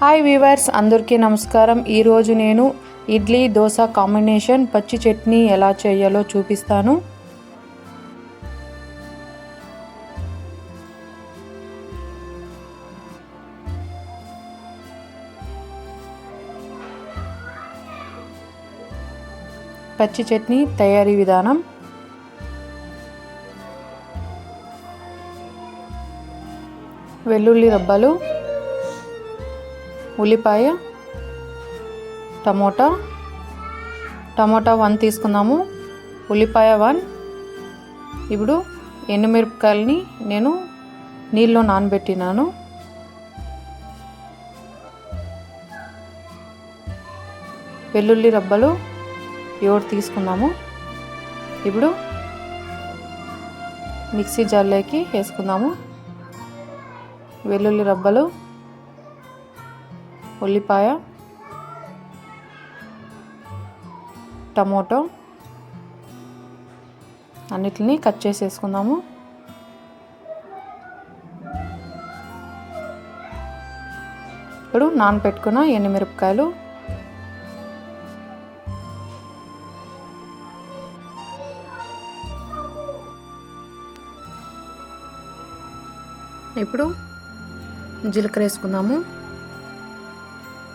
Hi weavers అందరికీ నమస్కారం. ఈరోజు నేను ఇడ్లీ దోశ కాంబినేషన్ పచ్చి చట్నీ ఎలా చేయాలో చూపిస్తాను. పచ్చి చట్నీ తయారీ విధానం. వెల్లుల్లి రబ్బలు. ఉల్లిపాయ టమోటా టమోటా వన్ తీసుకున్నాము. ఉల్లిపాయ వన్. ఇప్పుడు ఎండుమిరపకాయలని నేను నీళ్ళలో నానబెట్టినాను. వెల్లుల్లి రబ్బలు ఏడు తీసుకున్నాము? ఇప్పుడు మిక్సీ జార్లోకి వేసుకుందాము. వెల్లుల్లి రబ్బలు ఉల్లిపాయ టమోటో అన్నిటిని కట్ చేసేసుకుందాము. ఇప్పుడు నానపెట్టుకున్న ఎండుమిరపకాయలు. ఇప్పుడు జీలకర్ర వేసుకుందాము.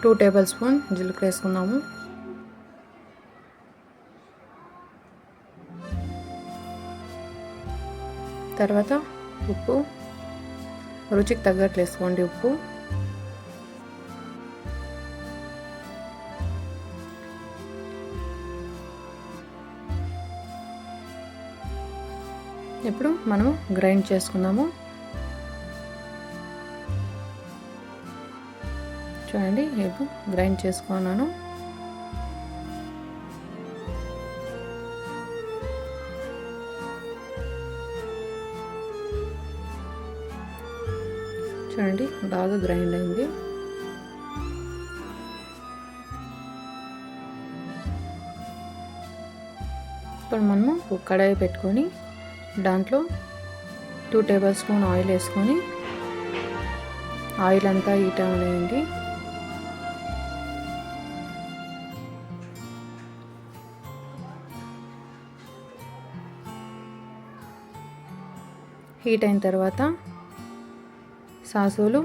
టూ టేబుల్ స్పూన్ జీలకర్ర వేసుకుందాము. తర్వాత ఉప్పు రుచికి తగ్గట్లు వేసుకోండి ఉప్పు. ఇప్పుడు మనం గ్రైండ్ చేసుకుందాము. చూడండి ఇప్పుడు గ్రైండ్ చేసుకున్నాను. చూడండి బాగా గ్రైండ్ అయింది. ఇప్పుడు మనము కడాయి పెట్టుకొని దాంట్లో టూ టేబుల్ స్పూన్ ఆయిల్ వేసుకొని ఆయిల్ అంతా హీట్ అవ్వలేండి హీట్ అయిన తర్వాత సాసులు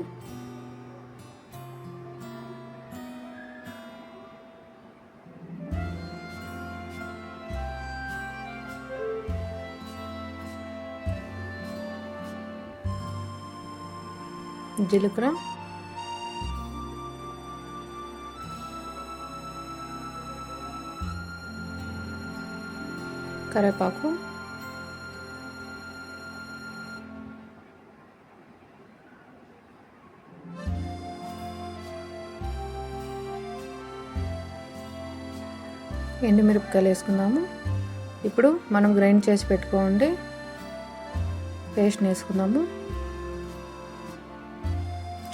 జీలకర్ర కరివేపాకు ఎండుమిరపకాయలు వేసుకుందాము. ఇప్పుడు మనం గ్రైండ్ చేసి పెట్టుకోండి పేస్ట్ వేసుకుందాము.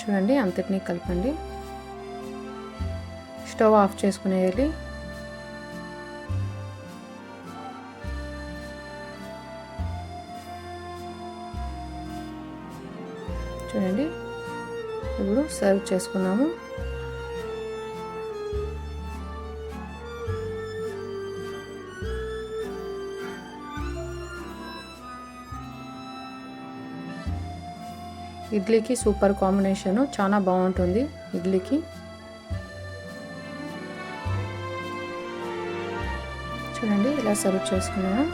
చూడండి అంతటినీ కలపండి. స్టవ్ ఆఫ్ చేసుకునేయాలి. చూడండి ఇప్పుడు సర్వ్ చేసుకున్నాము. ఇడ్లీకి సూపర్ కాంబినేషను చాలా బాగుంటుంది ఇడ్లీకి. చూడండి ఇలా సర్వ్ చేసుకున్నాను.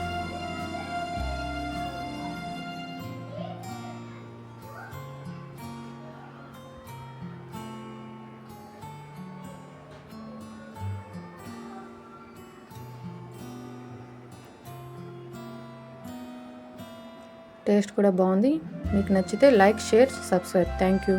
టేస్ట్ కూడా బాగుంది. మీకు నచ్చితే like share subscribe. Thank you.